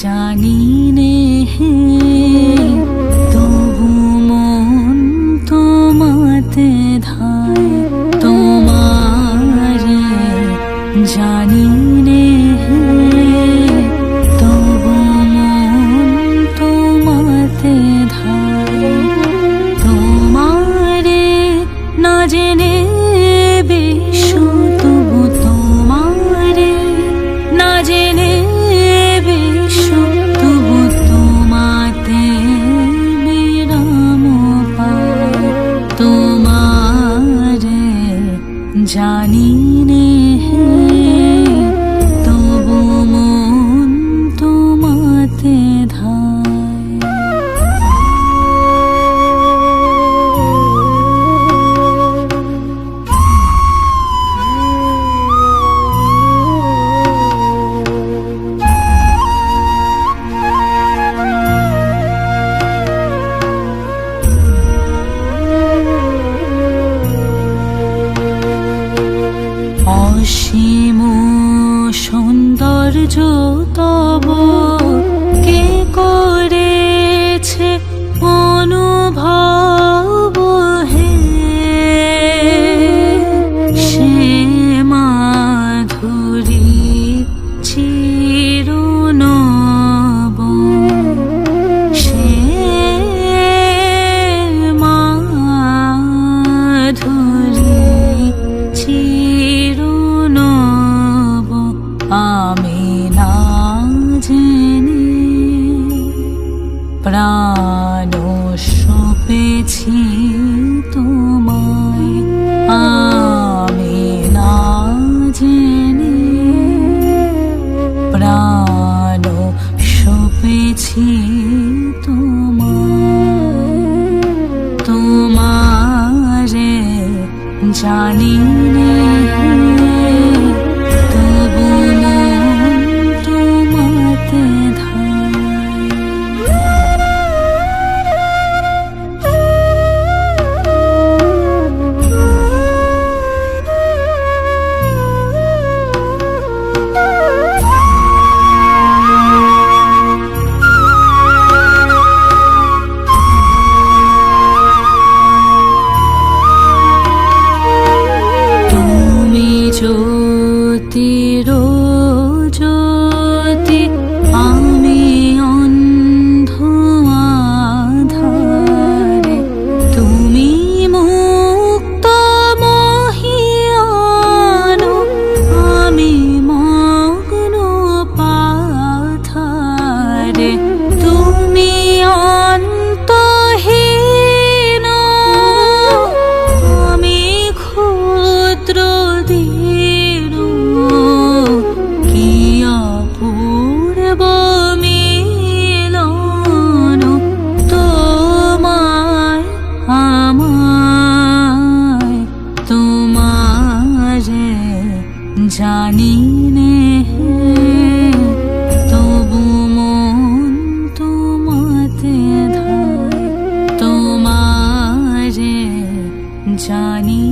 জানি সীম সৌন্দর্য তব আমি না জেনে প্রাণ সপেছি তোমায় আমি না জেনে প্রাণ সপেছি তোমায় তোমারে জানি না পূর্ব মিলন তোমায় আমায় তোমার জানি নে তবু মন তোমাতে ধায় তোমার জানি